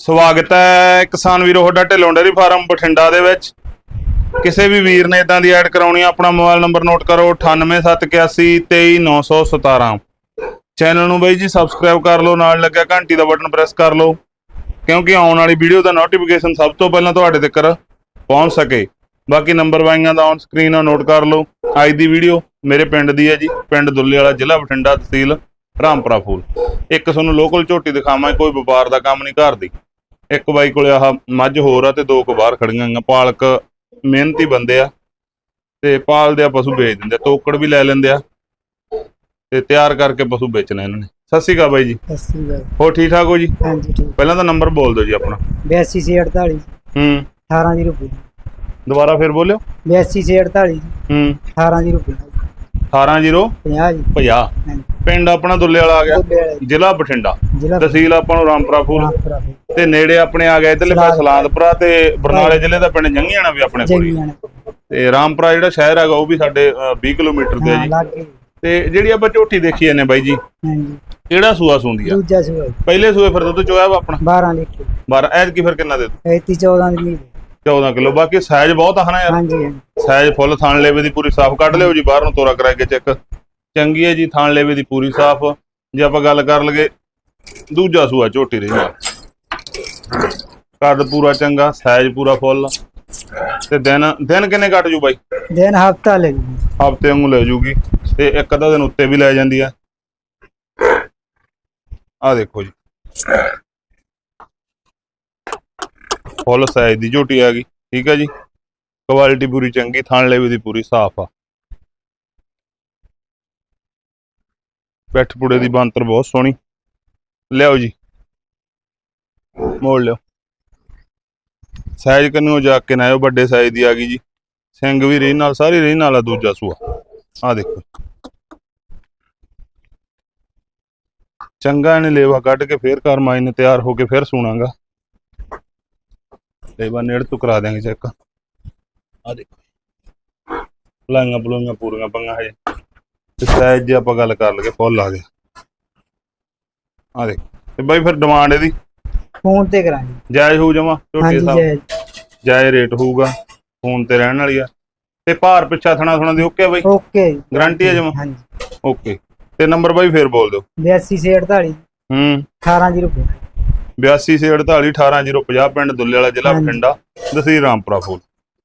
ਸਵਾਗਤ ਹੈ ਕਿਸਾਨ ਵੀਰੋ ਤੁਹਾਡਾ ਢਿੱਲੋਂ ਡੇਅਰੀ ਫਾਰਮ ਬਠਿੰਡਾ ਦੇ ਵਿੱਚ। ਕਿਸੇ ਵੀ ਵੀਰ ਨੇ ਇਦਾਂ ਦੀ ਐਡ ਕਰਾਉਣੀ ਆ, ਆਪਣਾ ਮੋਬਾਈਲ ਨੰਬਰ ਨੋਟ ਕਰੋ 9871823917 ਚੈਨਲ ਨੂੰ ਬਾਈ ਜੀ ਸਬਸਕ੍ਰਾਈਬ ਕਰ ਲਓ ਨਾਲ ਲੱਗਿਆ ਘੰਟੀ ਦਾ ਬਟਨ ਪ੍ਰੈਸ ਕਰ ਲਓ ਕਿਉਂਕਿ ਆਉਣ ਵਾਲੀ ਵੀਡੀਓ ਦਾ ਨੋਟੀਫਿਕੇਸ਼ਨ ਸਭ ਤੋਂ ਪਹਿਲਾਂ ਤੁਹਾਡੇ ਤੱਕ ਪਹੁੰਚ ਸਕੇ। ਬਾਕੀ ਨੰਬਰ ਵਾਈਆਂ ਦਾ ਔਨ ਸਕਰੀਨ ਆ ਨੋਟ ਕਰ ਲਓ। ਅੱਜ ਦੀ ਵੀਡੀਓ ਮੇਰੇ ਪਿੰਡ ਦੀ ਹੈ ਜੀ ਪਿੰਡ ਦੁੱਲੇ ਵਾਲਾ ਜ਼ਿਲ੍ਹਾ ਬਠਿੰਡਾ ਤਹਿਸੀਲ ਰਾਮਪੁਰਾ ਫੂਲ। ਇੱਕ ਤੁਹਾਨੂੰ ਲੋਕਲ ਝੋਟੀ ਦਿਖਾਵਾਂ ਕੋਈ ਵਪਾਰ ਦਾ ਕੰਮ ਨਹੀਂ ਘਰ ਦੀ। ਇੱਕ ਬਾਈ ਕੋਲੇ ਆਹ ਮੱਝ ਹੋਰ ਆ ਤੇ ਦੋ ਕੁ ਬਾਹਰ ਖੜੀਆਂ ਗਈਆਂ। ਪਾਲਕ ਮਿਹਨਤੀ ਬੰਦੇ ਆ ਤੇ ਪਾਲਦੇ ਆ ਪਸ਼ੂ ਵੇਚ ਦਿੰਦੇ ਆ ਤੋਕੜ ਵੀ ਲੈ ਲੈਂਦੇ ਆ ਤੇ ਤਿਆਰ ਕਰਕੇ ਪਸ਼ੂ ਵੇਚਣੇ ਇਹਨਾਂ ਨੇ। ਸਤਿ ਸ਼੍ਰੀ ਅਕਾਲ ਬਾਈ ਜੀ। ਸਤਿ ਸ੍ਰੀ ਅਕਾਲ। ਹੋਰ ਠੀਕ ਠਾਕ ਹੋ ਜੀ? ਹਾਂਜੀ ਠੀਕ। ਪਹਿਲਾਂ ਤਾਂ ਨੰਬਰ ਬੋਲ ਦਿਓ ਜੀ ਆਪਣਾ। 82 ਸੇ 48 ਹੂੰ। 18 ਦੀ ਰੁਪਏ। ਦੁਬਾਰਾ ਫਿਰ ਬੋਲਿਓ। 82 ਸੇ 48 ਹੂੰ। 18 ਦੀ ਰੁਪਏ। 180 50 ਜੀ। 50 ਹਾਂਜੀ। ਪਿੰਡ ਆਪਣਾ ਦੁੱਲੇ ਵਾਲਾ ਆ ਗਿਆ। ਦੁੱਲੇ ਵਾਲੇ। ਜ਼ਿਲ੍ਹਾ ਬਠਿੰਡਾ। ਜ਼ਿਲ੍ਹਾ ਤਹਿਸੀਲ ਆਪਾਂ ਨੂੰ ਰਾਮਪੁਰਾ ਫੂਲ ਰਾਮਪੁਰਾ ਦੇ ਤੇ ਨੇੜੇ ਆਪਣੇ ਆ ਗਿਆ ਇਧਰਲੇ ਪਾਸੇ ਸਲਾਦਪੁਰਾ। ਤੇ ਬਰਨਾਲੇ ਜ਼ਿਲ੍ਹੇ ਦਾ ਪਿੰਡ ਜੰਗੀਆਣਾ ਵੀ ਆਪਣੇ ਕੋਲ ਹੀ। ਤੇ ਰਾਮਪੁਰਾ ਜਿਹੜਾ ਸ਼ਹਿਰ ਹੈਗਾ ਉਹ ਵੀ ਸਾਡੇ ਅ, 20 ਕਿਲੋਮੀਟਰ ਤੇ ਹੈ ਹਾਂ ਜੀ। ਲੱਗੇ। ਤੇ ਜਿਹੜੀ ਆਪਾਂ ਝੋਟੀ ਦੇਖੀ ਜਾਂਦੇ ਬਾਈ ਜੀ ਹਾਂਜੀ। ਕਿਹੜਾ ਸੂਆ ਸੁੰਦੀ ਆ? ਦੂਜਾ ਸੂਆ ਜੀ, ਪਹਿਲੇ ਸੂਏ ਫਿਰ ਦੁੱਧ ਚੋਇਆ ਵਾ ਆਪਣਾ? 12 ਲੀਟਰ। 12 ਐਤ ਕੀ ਫਿਰ ਕਿੰਨਾ ਦੇ ਦੂ 35 14 ਦੀ ਮੀਲ। 14 ਕਿਲੋ ਬਾਕੀ ਸਾਈਜ਼ ਬਹੁਤ ਆ ਹਨਾ ਯਾਰ? ਹਾਂਜੀ ਹਾਂਜੀ। ਸਾਈਜ਼ ਫੁੱਲ ਥਾਣ ਲੇਵੇ ਦੀ ਪੂਰੀ ਸਾਫ਼ ਕੱਢ ਲਿਓ ਜੀ ਬਾਹਰ ਨੂੰ ਤੋਰਾ ਕਰਾ ਕੇ ਚੈੱਕ। ਚੰਗੀ ਹੈ ਜੀ ਥਾਣ ਲੇਵੇ ਦੀ ਪੂਰੀ ਸਾਫ਼। ਜੇ ਆਪਾਂ ਗੱਲ ਕਰ ਲਗੇ ਦੂਜਾ ਸੂਆ ਝੋਟੀ ਰਹੀ ਨਾਲ। ਕੱਦ ਪੂਰਾ ਚੰਗਾ ਸਾਈਜ਼ ਪੂਰਾ ਫੁੱਲ। ਤੇ ਦਿਨ ਦਿਨ ਕਿੰਨੇ ਕੱਟ ਜੂ ਬਾਈ? ਦਿਨ ਹਫਤਾ ਲੈ ਜੀ। ਹਫ਼ਤੇ ਵਾਂਗੂ ਲੈ ਜੂਗੀ। ਤੇ ਇੱਕ ਅੱਧਾ ਦਿਨ ਉੱਤੇ ਵੀ ਲੈ ਜਾਂਦੀ ਆ। ਆ ਦੇਖੋ ਜੀ। ਫੁੱਲ ਸਾਈਜ਼ ਦੀ ਝੋਟੀ ਆ ਗਈ। ਠੀਕ ਆ ਜੀ। ਕੁਆਲਿਟੀ ਪੂਰੀ ਚੰਗੀ ਥਣ ਲੈਵੇ ਦੀ ਪੂਰੀ ਸਾਫ਼ ਆ। ਪਿੱਠ ਪੁੜੇ ਦੀ ਬੰਤਰ ਬਹੁਤ ਸੋਹਣੀ। ਲਿਆਓ ਜੀ। ਮੋੜ ਲਿਓ। ਸਾਈਜ਼ ਕੰਨੂ ਜਾ ਕੇ ਨਾ ਆਇਓ ਵੱਡੇ ਸਾਈਜ਼ ਦੀ ਆ ਗਈ ਜੀ। ਸਿੰਘ ਵੀ ਰੀ ਨਾਲ, ਸਾਰੀ ਰੀ ਨਾਲ ਦੂਜਾ ਸੂਆ। ਆ ਦੇਖੋ। ਚੰਗਾ ਇਹਨੇ ਲੇਵਾ ਕੱਢ ਕੇ ਫੇਰ ਘਰ ਤਿਆਰ ਹੋ ਕੇ ਫੇਰ ਸੂਣਾਗਾ। ਲੇਵਾ ਨੇੜ ਤੋਂ ਕਰਾ ਦਿਆਂਗੇ ਚੈੱਕ। ਆ ਦੇਖੋ। ਪਲਾਈਆਂ ਪਲੂਈਆਂ ਪੂਰੀਆਂ ਪੰਗਾ ਹਜੇ। ਤੇ ਸਾਈਜ਼ ਜੇ ਆਪਾਂ ਗੱਲ ਕਰ ਲਗੇ ਫੁੱਲ ਆ ਗਿਆ ਆ ਦੇਖ। ਤੇ ਬਾਈ ਫਿਰ ਡਿਮਾਂਡ ਇਹਦੀ? ਫੋਨ ਤੇ ਕਰਾਂਗੇ। ਜਾਇਜ਼ ਹੋਊ ਜਮਾ ਝੋਟੀ ਹਾਂਜੀ ਸਾਹਿਬ। ਜੈ। ਜਾਇਜ਼ ਰੇਟ ਹੋਊਗਾ ਫੋਨ ਤੇ ਰਹਿਣ ਵਾਲੀ ਆ। ਤੇ ਭਾਰ ਪਿੱਛਾ ਥਣਾ ਥਣਾ ਦੀ ਓਕੇ ਬਾਈ? ਓਕੇ। ਜੀ। ਗਾਰੰਟੀ ਹੈ ਜਮਾ? ਹਾਂਜੀ। ਓਕੇ। ਤੇ ਨੰਬਰ ਬਾਈ ਫੇਰ ਬੋਲ ਦਿਓ। 82 ਸੇ 48 ਹੂੰ। 18 ਦੀ ਰੁਪਏ 82 ਸੇ 48 18050 ਪਿੰਡ ਦੁੱਲੇ ਵਾਲਾ ਜ਼ਿਲ੍ਹਾ ਹਾਂਜੀ। ਬਠਿੰਡਾ ਤਹਿਸੀਲ ਰਾਮਪੁਰਾ ਫੂਲ।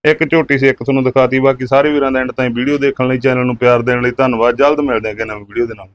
ਇੱਕ ਝੋਟੀ ਸੀ ਇੱਕ ਤੁਹਾਨੂੰ ਦਿਖਾਤੀ। ਬਾਕੀ ਸਾਰੇ ਵੀਰਾਂ ਦਾ ਐਂਡ ਤਾਈਂ ਵੀਡੀਓ ਦੇਖਣ ਲਈ ਚੈਨਲ ਨੂੰ ਪਿਆਰ ਦੇਣ ਲਈ ਧੰਨਵਾਦ। ਜਲਦ ਮਿਲਦੇ ਹਾਂ ਕਿ ਨਵੀਂ ਵੀਡੀਓ ਦੇ ਨਾਲ।